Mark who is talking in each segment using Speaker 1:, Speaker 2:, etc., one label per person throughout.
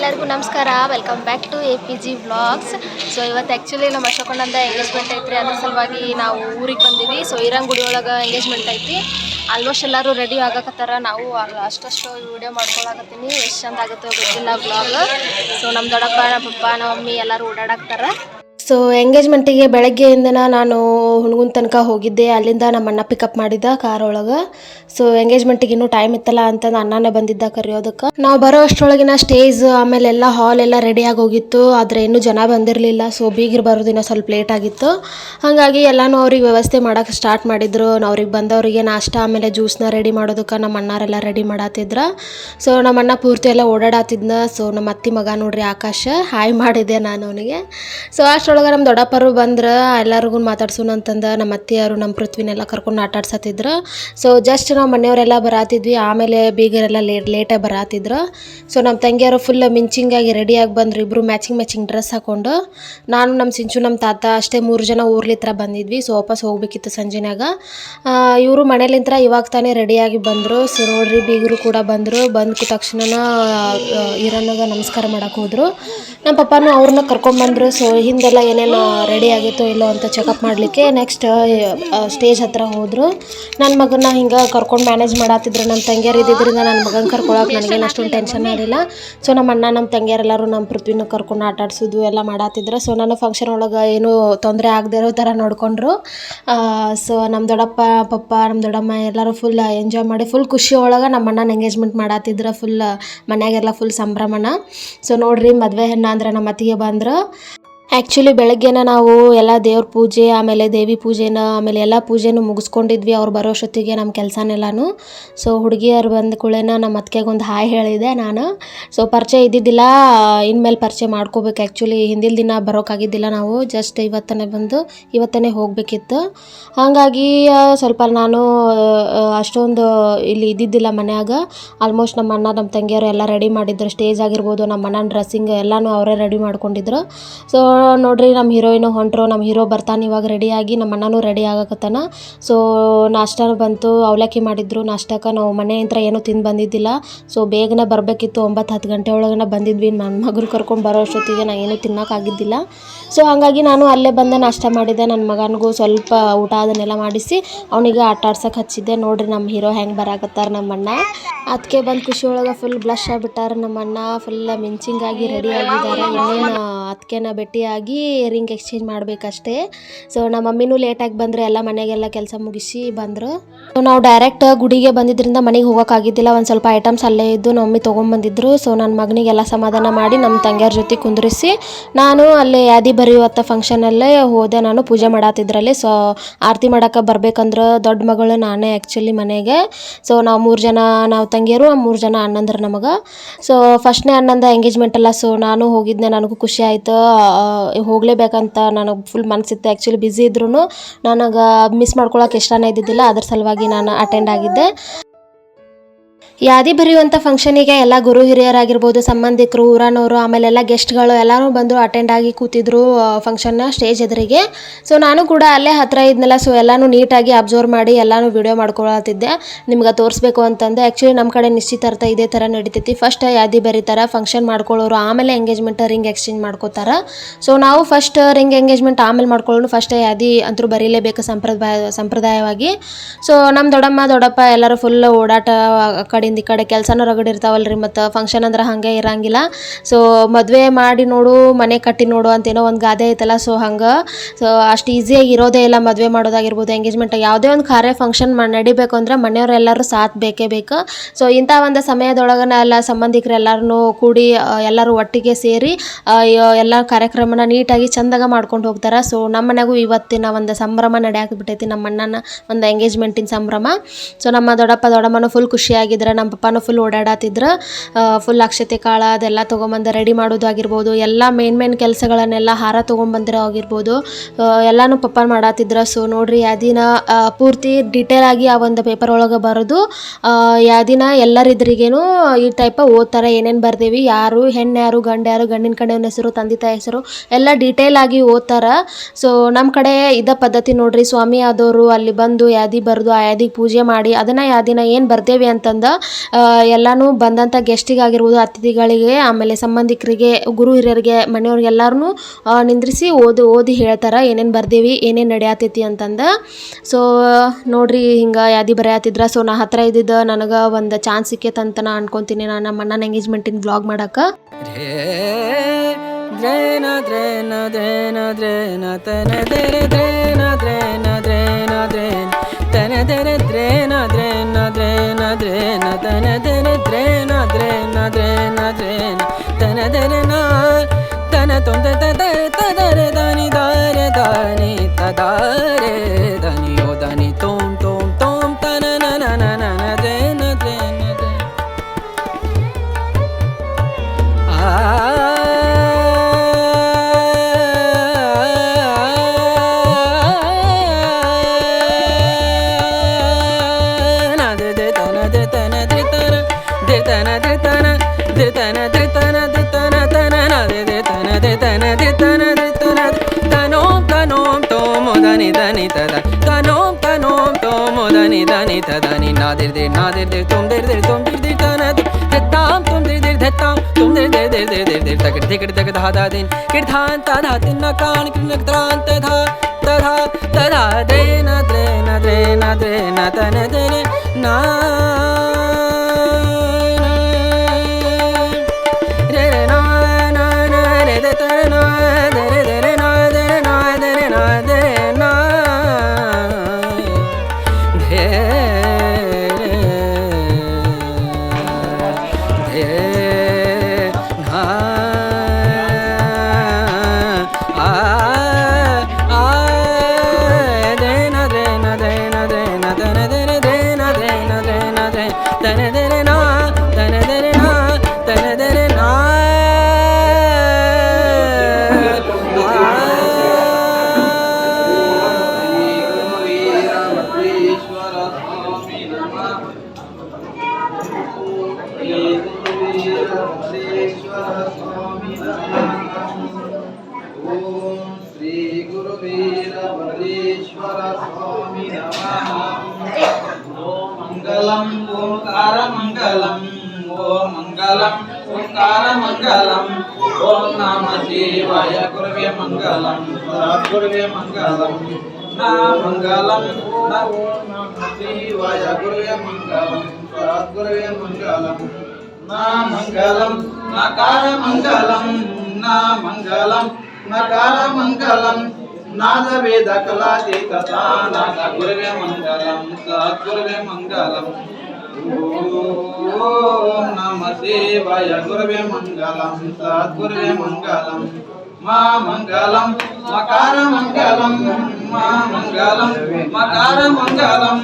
Speaker 1: ಎಲ್ಲರಿಗೂ ನಮಸ್ಕಾರ. Welcome back to A P G vlogs so ಇವತ್ತು ಆ್ಯಕ್ಚುಲಿ ನಮ್ಮ ಅಶೋಕಣ್ಣಂದ ಎಂಗೇಜ್ಮೆಂಟ್ ಐತ್ರಿ. ಅದ್ರ ಸಲುವಾಗಿ ನಾವು ಊರಿಗೆ ಬಂದೀವಿ. ಸೊ ಗುಡಿ ಒಳಗೆ ಎಂಗೇಜ್ಮೆಂಟ್ ಐತಿ. ಆಲ್ಮೋಸ್ಟ್ ಎಲ್ಲರೂ ರೆಡಿ ಆಗಕತ್ತಾರ. ನಾವು ಅಷ್ಟಷ್ಟು ವಿಡಿಯೋ ಮಾಡ್ಕೊಳಕತ್ತೀನಿ. ಎಷ್ಟು ಚಂದ ಆಗುತ್ತೋ ಗೊತ್ತಿಲ್ಲ ವ್ಲಾಗ್ ಸೊ ನಮ್ಮ ದೊಡ್ಡಪ್ಪ ನಮ್ಮ ಪಪ್ಪ ನಮ್ಮ ಮಮ್ಮಿ ಎಲ್ಲರೂ ಓಡಾಡಕ್ತಾರ ಸೊ ಎಂಗೇಜ್ಮೆಂಟಿಗೆ ಬೆಳಗ್ಗೆಯಿಂದನ ನಾನು ಹುಣಗುನ್ ತನಕ ಹೋಗಿದ್ದೆ. ಅಲ್ಲಿಂದ ನಮ್ಮ ಅಣ್ಣ ಪಿಕಪ್ ಮಾಡಿದ್ದ ಕಾರ್ ಒಳಗೆ. ಸೊ ಎಂಗೇಜ್ಮೆಂಟಿಗೆ ಇನ್ನೂ ಟೈಮ್ ಇತ್ತಲ್ಲ ಅಂತಂದು ಅಣ್ಣನೇ ಬಂದಿದ್ದ ಕರೆಯೋದಕ್ಕೆ. ನಾವು ಬರೋ ಅಷ್ಟರೊಳಗಿನ ಸ್ಟೇಜ್ ಆಮೇಲೆ ಎಲ್ಲ ಹಾಲ್ ಎಲ್ಲ ರೆಡಿಯಾಗಿ ಹೋಗಿತ್ತು. ಆದರೆ ಇನ್ನೂ ಜನ ಬಂದಿರಲಿಲ್ಲ. ಸೊ ಬೀಗರು ಬರೋದಿನ ಸ್ವಲ್ಪ ಲೇಟ್ ಆಗಿತ್ತು. ಹಾಗಾಗಿ ಎಲ್ಲನೂ ಅವ್ರಿಗೆ ವ್ಯವಸ್ಥೆ ಮಾಡೋಕೆ ಸ್ಟಾರ್ಟ್ ಮಾಡಿದ್ರು. ಅವ್ರಿಗೆ ಬಂದವರಿಗೆ ನಾಷ್ಟ, ಆಮೇಲೆ ಜ್ಯೂಸ್ನ ರೆಡಿ ಮಾಡೋದಕ್ಕೆ ನಮ್ಮ ಅಣ್ಣಾರೆಲ್ಲ ರೆಡಿ ಮಾಡತ್ತಿದ್ರ ಸೊ ನಮ್ಮ ಅಣ್ಣ ಪೂರ್ತಿ ಎಲ್ಲ ಓಡಾಡತ್ತಿದ್ನ ಸೊ ನಮ್ಮ ಅತ್ತಿ ಮಗ ನೋಡ್ರಿ ಆಕಾಶ. ಹಾಯ್ ಮಾಡಿದೆ ನಾನು ಅವನಿಗೆ. ಸೊ ಅಷ್ಟರೊಳಗೆ ನಮ್ಮ ದೊಡ್ಡಪ್ಪರು ಬಂದ್ರೆ ಎಲ್ಲರಿಗೂ ಮಾತಾಡ್ಸೋಣ ಅಂತಂದ, ನಮ್ಮ ಅತ್ತೆಯವರು ನಮ್ಮ ಪೃಥ್ವಿನೆಲ್ಲ ಕರ್ಕೊಂಡು ಆಟಾಡ್ಸತ್ತಿದ್ರು. ಸೊ ಜಸ್ಟ್ ನಾವು ಮನೆಯವರೆಲ್ಲ ಬರಾತಿದ್ವಿ, ಆಮೇಲೆ ಬೀಗರೆಲ್ಲ ಲೇಟ್ ಲೇಟಾಗಿ ಬರಾತಿದ್ರು. ಸೊ ನಮ್ಮ ತಂಗಿಯರು ಫುಲ್ ಮಿಂಚಿಂಗಾಗಿ ರೆಡಿಯಾಗಿ ಬಂದ್ರು ಇಬ್ಬರು ಮ್ಯಾಚಿಂಗ್ ಮ್ಯಾಚಿಂಗ್ ಡ್ರೆಸ್ ಹಾಕೊಂಡು. ನಾನು, ನಮ್ಮ ಸಿಂಚು, ನಮ್ಮ ತಾತ ಅಷ್ಟೇ ಮೂರು ಜನ ಊರ್ಲಿತ್ರ ಬಂದಿದ್ವಿ ಸೊ ವಾಪಸ್ ಹೋಗ್ಬೇಕಿತ್ತು ಸಂಜೆನಾಗ. ಇವರು ಮನೇಲಿಂತ್ರ ಇವಾಗ ತಾನೇ ರೆಡಿಯಾಗಿ ಬಂದರು. ಸೊ ನೋಡ್ರಿ, ಬೀಗರು ಕೂಡ ಬಂದರು. ಬಂದ ತಕ್ಷಣ ಇರನ್ನಾಗ ನಮಸ್ಕಾರ ಮಾಡೋಕೆ ಹೋದರು. ನಮ್ಮ ಪಪ್ಪನೂ ಅವ್ರನ್ನ ಕರ್ಕೊಂಡ್ಬಂದರು ಸೊ ಹಿಂದೆಲ್ಲ ಏನೇನು ರೆಡಿ ಆಗಿತ್ತೋ ಇಲ್ಲೋ ಅಂತ ಚೆಕಪ್ ಮಾಡಲಿಕ್ಕೆ ನೆಕ್ಸ್ಟ್ ಸ್ಟೇಜ್ ಹತ್ರ ಹೋದರು. ನನ್ನ ಮಗನ ಹಿಂಗೆ ಕರ್ಕೊಂಡು ಮ್ಯಾನೇಜ್ ಮಾಡತ್ತಿದ್ರು ನಮ್ಮ ತಂಗಿಯರು ಇದ್ದಿದ್ದರಿಂದ ನನ್ನ ಮಗನ ಕರ್ಕೊಳಕ್ಕೆ ನನಗೇನು ಅಷ್ಟೊಂದು ಟೆನ್ಷನ್ ಆಗಿಲ್ಲ ಸೊ ನಮ್ಮ ಅಣ್ಣ ನಮ್ಮ ತಂಗಿಯರೆಲ್ಲರೂ ನಮ್ಮ ಪೃಥ್ವಿನ ಕರ್ಕೊಂಡು ಆಟ ಆಡಿಸೋದು ಎಲ್ಲ ಮಾಡತ್ತಿದ್ರು ಸೊ ನಾನು ಫಂಕ್ಷನ್ ಒಳಗೆ ಏನೂ ತೊಂದರೆ ಆಗದೆ ಇರೋ ಥರ ನೋಡಿಕೊಂಡ್ರು. ಸೊ ನಮ್ಮ ದೊಡ್ಡಪ್ಪ ಪಪ್ಪ ನಮ್ಮ ದೊಡ್ಡಮ್ಮ ಎಲ್ಲರೂ ಫುಲ್ ಎಂಜಾಯ್ ಮಾಡಿ ಫುಲ್ ಖುಷಿ ಒಳಗೆ ನಮ್ಮ ಅಣ್ಣನ ಎಂಗೇಜ್ಮೆಂಟ್ ಮಾಡತ್ತಿದ್ರು ಫುಲ್ ಮನ್ಯಾಗೆಲ್ಲ ಫುಲ್ ಸಂಭ್ರಮಣ ಸೊ ನೋಡ್ರಿ ಮದುವೆ ಹೆಣ್ಣ ಅಂದ್ರೆ ನಮ್ಮ ಅತ್ತಿಗೆ ಬಂದ್ರು. ಆ್ಯಕ್ಚುಲಿ ಬೆಳಗ್ಗೆನ ನಾವು ಎಲ್ಲ ದೇವ್ರ ಪೂಜೆ, ಆಮೇಲೆ ದೇವಿ ಪೂಜೆನ, ಆಮೇಲೆ ಎಲ್ಲ ಪೂಜೆನೂ ಮುಗಿಸ್ಕೊಂಡಿದ್ವಿ. ಅವ್ರು ಬರೋ ಅಷ್ಟೊತ್ತಿಗೆ ನಮ್ಮ ಕೆಲಸನೆಲ್ಲನೂ. ಸೊ ಹುಡುಗಿಯರು ಬಂದ ಕೂಳೆನ ನಮ್ಮ ಅತ್ತಿಗೆಗೆ ಒಂದು ಹಾಯ್ ಹೇಳಿದೆ ನಾನು. ಸೊ ಪರಿಚಯ ಇದ್ದಿದ್ದಿಲ್ಲ. ಇನ್ಮೇಲೆ ಪರಿಚಯ ಮಾಡ್ಕೋಬೇಕು ಆ್ಯಕ್ಚುಲಿ ಹಿಂದಿನ ದಿನ ಬರೋಕ್ಕಾಗಿದ್ದಿಲ್ಲ ನಾವು. ಜಸ್ಟ್ ಇವತ್ತನೇ ಬಂದು, ಇವತ್ತನೇ ಹೋಗಬೇಕಿತ್ತು. ಹಾಗಾಗಿ ಸ್ವಲ್ಪ ನಾನು ಅಷ್ಟೊಂದು ಇಲ್ಲಿ ಇದ್ದಿದ್ದಿಲ್ಲ ಮನ್ಯಾಗ. ಆಲ್ಮೋಸ್ಟ್ ನಮ್ಮ ಅಣ್ಣ, ನಮ್ಮ ತಂಗಿಯರು ಎಲ್ಲ ರೆಡಿ ಮಾಡಿದ್ರು. ಸ್ಟೇಜ್ ಆಗಿರ್ಬೋದು, ನಮ್ಮ ಅಣ್ಣನ ಡ್ರೆಸ್ಸಿಂಗ್ ಎಲ್ಲನೂ ಅವರೇ ರೆಡಿ ಮಾಡ್ಕೊಂಡಿದ್ರು. ಸೊ ನೋಡ್ರಿ ನಮ್ಮ ಹೀರೋಯಿನು ಹೊಂಟ್ರು ನಮ್ಮ ಹೀರೋ ಬರ್ತಾನೆ ಇವಾಗ ರೆಡಿಯಾಗಿ ನಮ್ಮ ಅಣ್ಣನೂ ರೆಡಿ ಆಗಕತ್ತಾನ. ಸೊ ನಾಷ್ಟ ಬಂತು, ಅವಲಕ್ಕಿ ಮಾಡಿದ್ರು. ನಾಷ್ಟಕ್ಕೆ ನಾವು ಮನೆಯಿಂದ ಏನೂ ತಿಂದು ಬಂದಿದ್ದಿಲ್ಲ. ಸೊ ಬೇಗನೆ ಬರಬೇಕಿತ್ತು, ಒಂಬತ್ತು ಹತ್ತು ಗಂಟೆ ಒಳಗನೆ ಬಂದಿದ್ವಿ. ನನ್ನ ಮಗನ ಕರ್ಕೊಂಡು ಬರೋ ಅಷ್ಟೊತ್ತಿಗೆ ನಾನು ಏನೂ ತಿನ್ನೋಕ್ಕಾಗಿದ್ದಿಲ್ಲ ಸೊ ಹಾಗಾಗಿ ನಾನು ಅಲ್ಲೇ ಬಂದೆ, ನಾಷ್ಟ ಮಾಡಿದೆ. ನನ್ನ ಮಗನಿಗೂ ಸ್ವಲ್ಪ ಊಟ ಅದನ್ನೆಲ್ಲ ಮಾಡಿಸಿ, ಅವನಿಗೆ ಆಟ ಆಡ್ಸಕ್ಕೆ ಹಚ್ಚಿದ್ದೆ. ನೋಡ್ರಿ ನಮ್ಮ ಹೀರೋ ಹೆಂಗೆ ಬರಾಕತ್ತಾರ ನಮ್ಮ ಅಣ್ಣ. ಅದಕ್ಕೆ ಬಂದು ಖುಷಿ ಒಳಗೆ ಫುಲ್ ಬ್ಲಶ್ ಆಗಿಬಿಟ್ಟಾರೆ ನಮ್ಮ ಅಣ್ಣ. ಫುಲ್ ಮಿಂಚಿಂಗಾಗಿ ರೆಡಿ ಆಗಿದ್ದಾರೆ. ಇನ್ನೇನು ಅದಕ್ಕೆನ ಭೇಟಿಯಾಗಿ ರಿಂಗ್ ಎಕ್ಸ್ಚೇಂಜ್ ಮಾಡಬೇಕಷ್ಟೇ. ಸೊ ನಮ್ಮ ಮಮ್ಮಿನೂ ಲೇಟಾಗಿ ಬಂದರೆ ಎಲ್ಲ ಮನೆಗೆಲ್ಲ ಕೆಲಸ ಮುಗಿಸಿ ಬಂದರು. ಸೊ ನಾವು ಡೈರೆಕ್ಟ್ ಗುಡಿಗೆ ಬಂದಿದ್ದರಿಂದ ಮನೆಗೆ ಹೋಗೋಕ್ಕಾಗಿದ್ದಿಲ್ಲ. ಒಂದು ಸ್ವಲ್ಪ ಐಟಮ್ಸ್ ಅಲ್ಲೇ ಇದ್ದು ನಮ್ಮ ಮಮ್ಮಿ ತೊಗೊಂಬಂದಿದ್ರು ಸೊ ನನ್ನ ಮಗನಿಗೆಲ್ಲ ಸಮಾಧಾನ ಮಾಡಿ ನಮ್ಮ ತಂಗಿಯರ ಜೊತೆ ಕುಂದ್ರಿಸಿ ನಾನು ಅಲ್ಲೇ ಯಾದಿ ಬರೆಯುವತ್ತ ಫಂಕ್ಷನಲ್ಲೇ ಹೋದೆ. ನಾನು ಪೂಜೆ ಮಾಡತ್ತಿದ್ರಲ್ಲಿ ಸೊ ಆರತಿ ಮಾಡೋಕೆ ಬರ್ಬೇಕಂದ್ರೆ ದೊಡ್ಡ ಮಗಳು ನಾನೇ ಆ್ಯಕ್ಚುಲಿ ಮನೆಗೆ. ಸೊ ನಾವು ಮೂರು ಜನ, ನಾವು ತಂಗಿಯರು ಮೂರು ಜನ ಅಣ್ಣಂದ್ರು ನಮಗೆ. ಸೊ ಫಸ್ಟ್ನೇ ಅಣ್ಣಂದ ಎಂಗೇಜ್ಮೆಂಟ್ ಎಲ್ಲ ಸೊ ನಾನು ಹೋಗಿದ್ದೆ ನನಗೂ ಖುಷಿ ಆಯಿತು. ಹೋಗಲೇಬೇಕಂತ ನನಗೆ ಫುಲ್ ಮನಸ್ಸಿತ್ತು ಆ್ಯಕ್ಚುಲಿ ಬ್ಯುಸಿ ಇದ್ರೂ ನನಗೆ ಮಿಸ್ ಮಾಡ್ಕೊಳಕ್ಕೆ ಇಷ್ಟನೇ ಇದ್ದಿದ್ದಿಲ್ಲ, ಅದ್ರ ಸಲುವಾಗಿ ನಾನು ಅಟೆಂಡ್ ಆಗಿದ್ದೆ. ಯಾದಿ ಬರೆಯುವಂಥ ಫಂಕ್ಷನಿಗೆ ಎಲ್ಲ ಗುರು ಹಿರಿಯರಾಗಿರ್ಬೋದು, ಸಂಬಂಧಿಕರು ಊರನವರು ಆಮೇಲೆ ಎಲ್ಲ ಗೆಸ್ಟ್ಗಳು ಎಲ್ಲರೂ ಬಂದು ಅಟೆಂಡ್ ಆಗಿ ಕೂತಿದ್ರು ಫಂಕ್ಷನ್ನ ಸ್ಟೇಜ್ ಎದುರಿಗೆ. ಸೊ ನಾನು ಕೂಡ ಅಲ್ಲೇ ಹತ್ತಿರ ಇದ್ನಲ್ಲ ಸೊ ಎಲ್ಲನೂ ನೀಟಾಗಿ ಅಬ್ಸರ್ವ್ ಮಾಡಿ ಎಲ್ಲನೂ ವಿಡಿಯೋ ಮಾಡ್ಕೊಳತ್ತಿದ್ದೆ. ನಿಮ್ಗೆ ತೋರಿಸ್ಬೇಕು ಅಂತಂದೆ. ಆ್ಯಕ್ಚುಲಿ ನಮ್ಮ ಕಡೆ ನಿಶ್ಚಿತಾರ್ಥ ಇದೇ ಥರ ನಡೀತೈತಿ. ಫಸ್ಟ್ ಯಾದಿ ಬರೀತಾರೆ ಫಂಕ್ಷನ್ ಮಾಡ್ಕೊಳ್ಳೋರು, ಆಮೇಲೆ ಎಂಗೇಜ್ಮೆಂಟ್ ರಿಂಗ್ ಎಕ್ಸ್ಚೇಂಜ್ ಮಾಡ್ಕೋತಾರೆ. ಸೊ ನಾವು ಫಸ್ಟ್ ರಿಂಗ್ ಎಂಗೇಜ್ಮೆಂಟ್ ಆಮೇಲೆ ಮಾಡ್ಕೊಳ್ಳೋಣ ಫಸ್ಟ್ ಯಾದಿ ಅಂತೂ ಬರೀಲೇಬೇಕು ಸಂಪ್ರದಾಯ, ಸಂಪ್ರದಾಯವಾಗಿ. ಸೊ ನಮ್ಮ ದೊಡ್ಡಮ್ಮ, ದೊಡ್ಡಪ್ಪ ಎಲ್ಲರೂ ಫುಲ್ ಓಡಾಟ ಆ ಕಡೆಯಿಂದ ಈ ಕಡೆ ಕೆಲಸನೂ ರಗಡ್ ಇರ್ತಾವಲ್ರಿ, ಮತ್ತು ಫಂಕ್ಷನ್ ಅಂದ್ರೆ ಹಂಗೆ ಇರಂಗಿಲ್ಲ. ಸೊ ಮದುವೆ ಮಾಡಿ ನೋಡು, ಮನೆ ಕಟ್ಟಿ ನೋಡು ಅಂತೇನೋ ಒಂದು ಗಾದೆ ಐತಲ್ಲ ಸೊ ಹಂಗೆ ಸೊ ಅಷ್ಟು ಈಸಿಯಾಗಿ ಇರೋದೇ ಇಲ್ಲ ಮದುವೆ ಮಾಡೋದಾಗಿರ್ಬೋದು. ಎಂಗೇಜ್ಮೆಂಟ್ ಯಾವುದೇ ಒಂದು ಕಾರ್ಯ ಫಂಕ್ಷನ್ ಮಾಡಿ ನಡಿಬೇಕು ಅಂದ್ರೆ ಮನೆಯವರೆಲ್ಲರೂ ಸಾಥ್ ಬೇಕೇ ಬೇಕು. ಸೊ ಇಂಥ ಒಂದು ಸಮಯದೊಳಗನ ಎಲ್ಲ ಸಂಬಂಧಿಕರೆಲ್ಲರೂ ಕೂಡಿ ಎಲ್ಲರೂ ಒಟ್ಟಿಗೆ ಸೇರಿ ಎಲ್ಲ ಕಾರ್ಯಕ್ರಮನ ನೀಟಾಗಿ ಚಂದಾಗ ಮಾಡ್ಕೊಂಡು ಹೋಗ್ತಾರೆ. ಸೊ ನಮ್ಮ ಮನೆಗೂ ಇವತ್ತಿನ ಒಂದು ಸಂಭ್ರಮ ನಡೆಯಾಕ್ಬಿಟ್ಟೈತಿ ನಮ್ಮ ಅಣ್ಣನ ಒಂದು ಎಂಗೇಜ್ಮೆಂಟಿನ ಸಂಭ್ರಮ. ಸೊ ನಮ್ಮ ದೊಡ್ಡಪ್ಪ ದೊಡ್ಡಮ್ಮನೂ ಫುಲ್ ಖುಷಿಯಾಗಿದ್ರೆ ನಮ್ಮ ಪಪ್ಪನೂ ಫುಲ್ ಓಡಾಡತ್ತಿದ್ರು ಫುಲ್ ಅಕ್ಷತೆ ಕಾಳ ಅದೆಲ್ಲ ತೊಗೊಂಬಂದು ರೆಡಿ ಮಾಡೋದು ಆಗಿರ್ಬೋದು. ಎಲ್ಲ ಮೇನ್ ಮೇನ್ ಕೆಲಸಗಳನ್ನೆಲ್ಲ ಹಾರ ತೊಗೊಂಬಂದಿರೋ ಆಗಿರ್ಬೋದು. ಎಲ್ಲನೂ ಪಪ್ಪ ಮಾಡತ್ತಿದ್ರು ಸೊ ನೋಡ್ರಿ, ಯಾದಿನ ಪೂರ್ತಿ ಡಿಟೇಲ್ ಆಗಿ ಆ ಒಂದು ಪೇಪರ್ ಒಳಗೆ ಬರೋದು ಯಾವ ದಿನ ಎಲ್ಲರಿದ್ರಿಗೇನು ಈ ಟೈಪ ಓದ್ತಾರೆ. ಏನೇನು ಬರ್ದೇವಿ, ಯಾರು ಹೆಣ್ಣು ಯಾರು, ಗಂಡ ಯಾರು, ಗಂಡಿನ ಕಡೆಯವನ ಹೆಸರು, ತಂದೆ ತಾಯಿ ಹೆಸರು, ಎಲ್ಲ ಡೀಟೇಲ್ ಆಗಿ ಓದ್ತಾರ. ಸೊ ನಮ್ಮ ಕಡೆ ಇದ ಪದ್ಧತಿ ನೋಡ್ರಿ, ಸ್ವಾಮಿ ಆದವರು ಅಲ್ಲಿ ಬಂದು, ಯಾದಿ ಬರೆದು, ಆ ಯಾದಿಗೆ ಪೂಜೆ ಮಾಡಿ, ಅದನ್ನು ಯಾವ ದಿನ ಏನು ಬರ್ದೇವಿ ಅಂತಂದ ಎಲ್ಲನೂ ಬಂದಂಥ ಗೆಸ್ಟಿಗಾಗಿರ್ಬೋದು ಅತಿಥಿಗಳಿಗೆ, ಆಮೇಲೆ ಸಂಬಂಧಿಕರಿಗೆ, ಗುರು ಹಿರಿಯರಿಗೆ, ಮನೆಯವ್ರಿಗೆ ನಿಂದ್ರಿಸಿ ಓದಿ ಓದಿ ಹೇಳ್ತಾರೆ, ಏನೇನು ಬರ್ದೇವಿ, ಏನೇನು ನಡೆಯತೈತಿ ಅಂತಂದು. ಸೊ ನೋಡ್ರಿ, ಹಿಂಗೆ ಯಾದಿ ಬರೆಯತ್ತಿದ್ರ ಸೊ ನಾ ಹತ್ರ ಇದ್ದಿದ್ದು ನನಗೆ ಒಂದು ಚಾನ್ಸ್ ಸಿಕ್ಕೈತಂತ ನಾ ಅನ್ಕೊತೀನಿ ನಾನು ನಮ್ಮ ಅಣ್ಣನ ಎಂಗೇಜ್ಮೆಂಟಿನ ಬ್ಲಾಗ್ ಮಾಡಕ್ಕೆ
Speaker 2: ದ್ರೇನ ದ್ರೇನ ದ್ರೇನ ದ್ರೇನ, ತನ ದೆರೆ ದ್ರೇನ ದ್ರೇನ ದ್ರೇನ ತನ ದೆರೆ ದ್ರೇನ ದ್ರೇನ ದ್ರೇನ ದ್ರೇನ. ತನ ದೆರೆ ನಾ, ತನ ತೊಂದ ತದರೆ ತದರೆ ದಾನಿ ದಾರೆ, ದಾನಿ ತದಾರೆ ದಾನಿ ಓ ದಾನಿ nadir dir nadir dir tum dir dir tum dir dir tana dhatam tum dir dir dhatam tum dir dir dir dir dir dir takir tikir tak dha dha din kirdhan ta dha tin na kan kirnak tran ta dha ta dha ta dha de
Speaker 3: na dre na dre na dre na ta na dre na మంగళం. ఓం నమ శివాయ గురువే మంగళం. గురువే మంగళం. నా మంగళం నా ఓం నమ శివాయ గురువే మంగళం. గురువే మంగళం. నా మంగళం నా మంగళం. నా మంగళం నా మంగళం. నాద వేద కళాతీత నాద గురువే మంగళం. సద్గురువే మంగళం. నమ శివయ గురవే మంగళం సద్గురవే మంగళం. మా మంగళం మకార మంగళం మా మంగళం మకార మంగళం.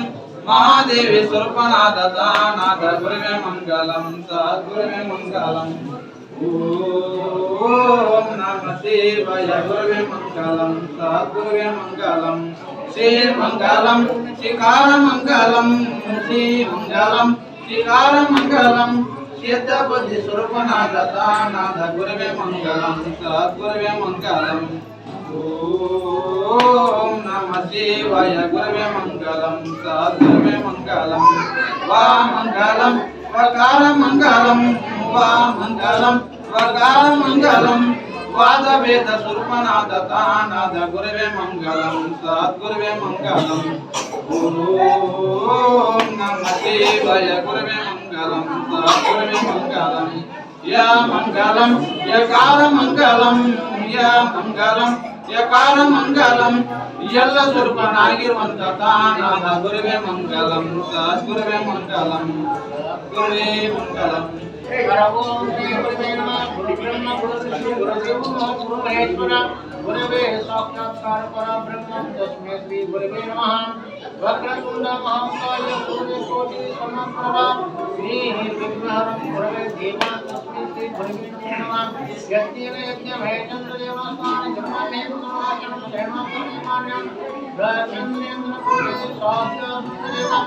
Speaker 3: మహాదేవి స్వరూపనాథ దానాథ గురవే మంగళం సద్గురవే మంగళం. ఓం నమ శివయ గురవే మంగళం సద్గురవే మంగళం. శ్రీమంగళం శ్రీకారమంగళం శ్రీమంగళం శ్రీకారమంగళం సిద్ధపతి స్వరూపనాథ నాథ గురువే మంగళం సద్గురువే మంగళం. ఓం నమ శివాయ గురువే మంగళం సద్గురువే మంగళం. వా మంగళం వకార మంగళం వా మంగళం వకార మంగళం. ವಾ ಮಂಗಲಂ ವಕಾರ ಮಂಗಲಂ ವಾದ ವೇದ ಸ್ವರೂಪನಾದ ತಾನಾದ ಗುರುವೇ ಮಂಗಲಂ ಸದ್ಗುರುವೇ ಮಂಗಲಂ ಓಂ ನಮ ಶಿವಾಯ ಗುರುವೇ ಮಂಗಲಂ ಸದ್ಗುರುವೇ ಮಂಗಲಂ ಯಾ ಮಂಗಲಂ ಯಕಾರ ಮಂಗಲಂ ಯಾ ಮಂಗಲಂ ಯಕಾರ ಮಂಗಲಂ ಎಲ್ಲ ಸ್ವರೂಪನಾಗಿರುವಂತ ತಾನಾದ ಗುರುವೇ ಮಂಗಲಂ ಸದ್ಗುರುವೇ ಮಂಗಲಂ ಗುರುವೇ ಮಂಗಲಂ
Speaker 4: गुरवे साक्षात्कार परब्रह्म तस्मै श्री गुरवे नमः वक्रतुण्ड महाकाय सूर्य कोटि समप्रभा श्री विग्रह गुरवे देवा तस्मै श्री गुरवे नमः यज्ञेन यज्ञ भय चंद्र देवस्नान जन्मने गुरुवाचन शैमा परिमाण्यं ब्रह्मेन्द्र गुरवे स्वास्थ्य
Speaker 3: देवा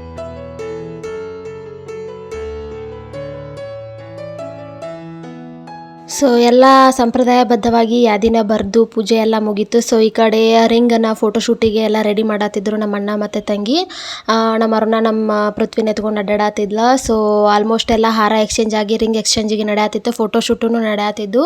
Speaker 5: ಸೊ ಎಲ್ಲ ಸಂಪ್ರದಾಯಬದ್ಧವಾಗಿ ಯಾದಿನ ಬರೆದು ಪೂಜೆ ಎಲ್ಲ ಮುಗೀತು. ಸೊ ಈ ಕಡೆ ರಿಂಗನ್ನು ಫೋಟೋಶೂಟಿಗೆ ಎಲ್ಲ ರೆಡಿ ಮಾಡತ್ತಿದ್ರು ನಮ್ಮ ಅಣ್ಣ ಮತ್ತು ತಂಗಿ. ನಮ್ಮ ಅರುಣ ನಮ್ಮ ಪೃಥ್ವಿನ ಎತ್ಕೊಂಡು ಅಡ್ಡಾಡತ್ತಿದ್ಲ ಸೊ ಆಲ್ಮೋಸ್ಟ್ ಎಲ್ಲ ಹಾರ ಎಕ್ಸ್ಚೇಂಜ್ ಆಗಿ ರಿಂಗ್ ಎಕ್ಸ್ಚೇಂಜಿಗೆ ನಡೆಯತ್ತಿತ್ತು ಫೋಟೋಶೂಟೂ ನಡೆಯತ್ತಿದ್ದು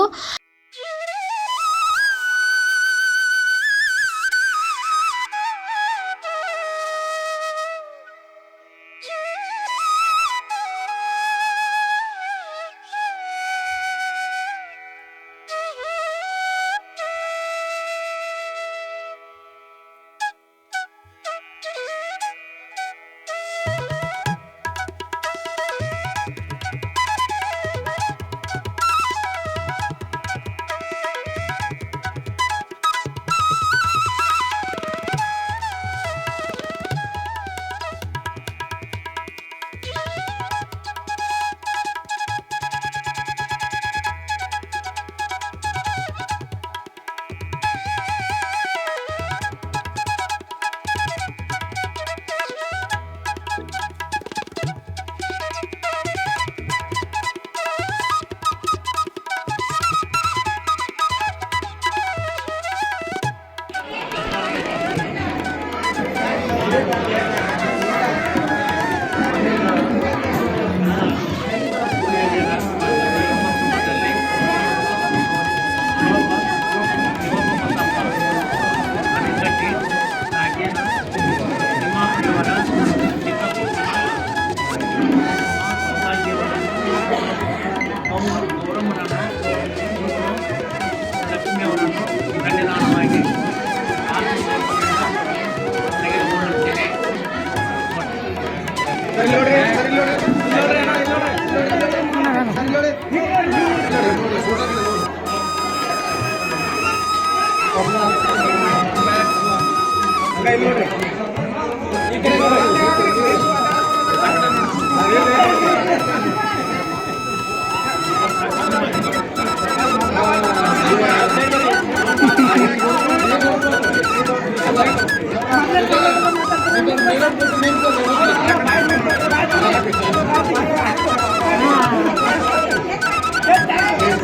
Speaker 5: Thank you.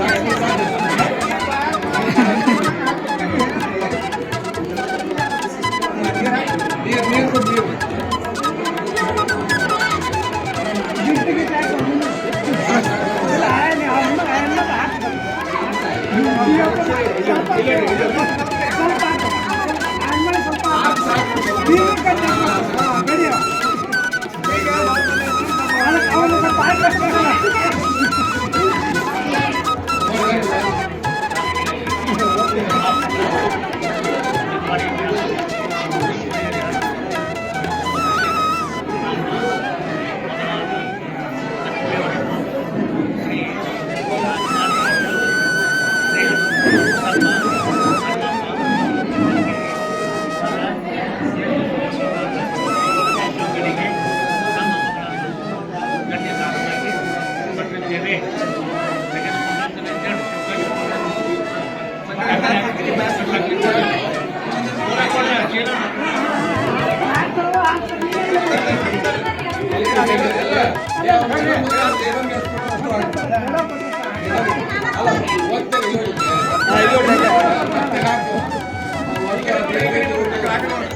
Speaker 5: বাড়ি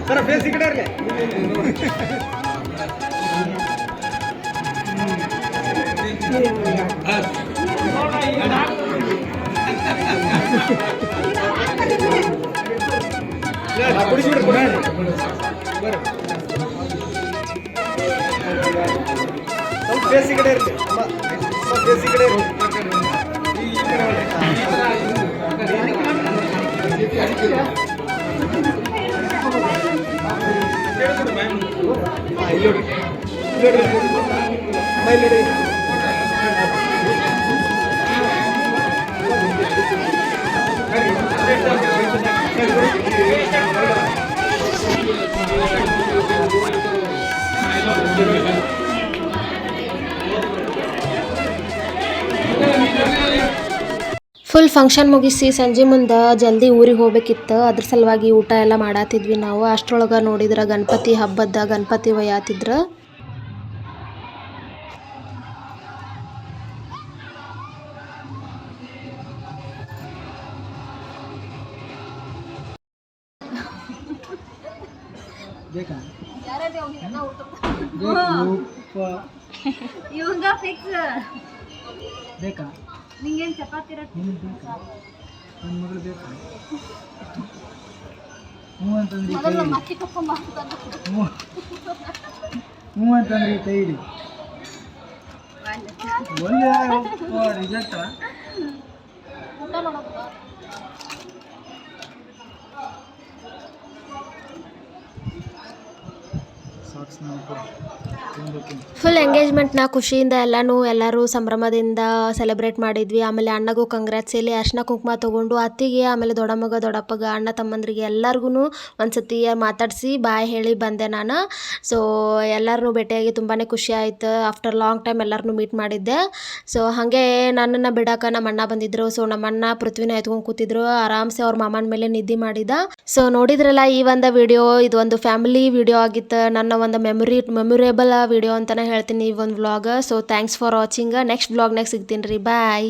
Speaker 6: ಸರ್ ಫೇಸ್ ಈ ಕಡೆ ಇರ್ಲಿ
Speaker 3: ಕುಡಿಸ್ಬಿಡ್ರಿ ಕುಡಿಸ್ಬಿಡ್ರಿ ಬರ್ರಿ ಸ್ವಲ್ಪ ಫೇಸ್ ಈ ಕಡೆ ಇರಲಿ ಸ್ವಲ್ಪ ಫೇಸ್ ಈ ಕಡೆ ಇರಲಿ ಈ ಕಡೆ ಬರ್ರಿ.
Speaker 1: ಫುಲ್ ಫಂಕ್ಷನ್ ಮುಗಿಸಿ ಸಂಜೆ ಮುಂದೆ ಜಲ್ದಿ ಊರಿಗೆ ಹೋಗ್ಬೇಕಿತ್ತು. ಅದ್ರ ಸಲುವಾಗಿ ಊಟ ಎಲ್ಲ ಮಾಡಾತಿದ್ವಿ ನಾವು. ಅಷ್ಟರೊಳಗೆ ನೋಡಿದ್ರೆ ಗಣಪತಿ ಹಬ್ಬದ ಗಣಪತಿ ಒಯ್ಯಾತಿದ್ರು.
Speaker 2: ಬೇಕಾ?
Speaker 7: ನಿಂಗೇನ್ ಚಪಾತಿ ರೊಟ್ಟಿ?
Speaker 2: ನನ್ನ ಮಗಳು ಬೇಕಾ? ಹ್ಞೂ ಅಂತಂದ್ರೆ ಈ ಕೈ ಹಿಡಿ.
Speaker 7: ಮಕ್ಕಿ ಕಪ್ಪ
Speaker 2: ಹ್ಞೂ ಹ್ಞೂ ಅಂತಂದ್ರೆ ಈ ಕೈ ಹಿಡಿ ಒಳ್ಳೆ ರಿಜೆಕ್ಟ? ಸಾಕ್ಸ್ ನಾವು
Speaker 1: ಫುಲ್ ಎಂಗೇಜ್ಮೆಂಟ್ನ ಖುಷಿಯಿಂದ ಎಲ್ಲನೂ, ಎಲ್ಲರೂ ಸಂಭ್ರಮದಿಂದ ಸೆಲೆಬ್ರೇಟ್ ಮಾಡಿದ್ವಿ. ಆಮೇಲೆ ಅಣ್ಣಗೂ ಕಂಗ್ರಾಟ್ಸ್ ಇಲ್ಲಿ ಅರ್ಶಿನ ಕುಂಕುಮ ತೊಗೊಂಡು ಅತ್ತಿಗೆ, ಆಮೇಲೆ ದೊಡ್ಡಮ್ಮಗ, ದೊಡ್ಡಪ್ಪಗ, ಅಣ್ಣ ತಮ್ಮಂದ್ರಿಗೆ ಎಲ್ಲರಿಗೂ ಒಂದ್ಸತಿ ಮಾತಾಡಿಸಿ ಬಾಯ್ ಹೇಳಿ ಬಂದೆ ನಾನು. ಸೊ ಎಲ್ಲರನ್ನೂ ಭೇಟಿಯಾಗಿ ತುಂಬಾ ಖುಷಿ ಆಯ್ತು. ಆಫ್ಟರ್ ಲಾಂಗ್ ಟೈಮ್ ಎಲ್ಲರನ್ನೂ ಮೀಟ್ ಮಾಡಿದ್ದೆ. ಸೊ ಹಾಗೆ ನನ್ನನ್ನು ಬಿಡಾಕ ನಮ್ಮ ಅಣ್ಣ ಬಂದಿದ್ರು. ಸೊ ನಮ್ಮ ಅಣ್ಣ ಪೃಥ್ವಿನ ಎತ್ಕೊಂಡು ಕೂತಿದ್ರು. ಆರಾಮ್ಸೆ ಅವ್ರ ಮಾಮನ ಮೇಲೆ ನಿದ್ದೆ ಮಾಡಿದ. ಸೊ ನೋಡಿದ್ರಲ್ಲ ಈ ಒಂದು ವಿಡಿಯೋ ಇದು ಒಂದು ಫ್ಯಾಮಿಲಿ ವಿಡಿಯೋ ಆಗಿತ್ತು. ನನ್ನ ಒಂದು ಮೆಮೊರಿ ಮೆಮೊರೇಬಲ್ ವಿಡಿಯೋ ಅಂತಲೇ ಹೇಳ್ತೀನಿ ಈ ಒಂದು vlog so thanks for watching next ವ್ಲಾಗ್ನಾಗ ಸಿಗ್ತೀನಿ ರೀ. ಬಾಯ್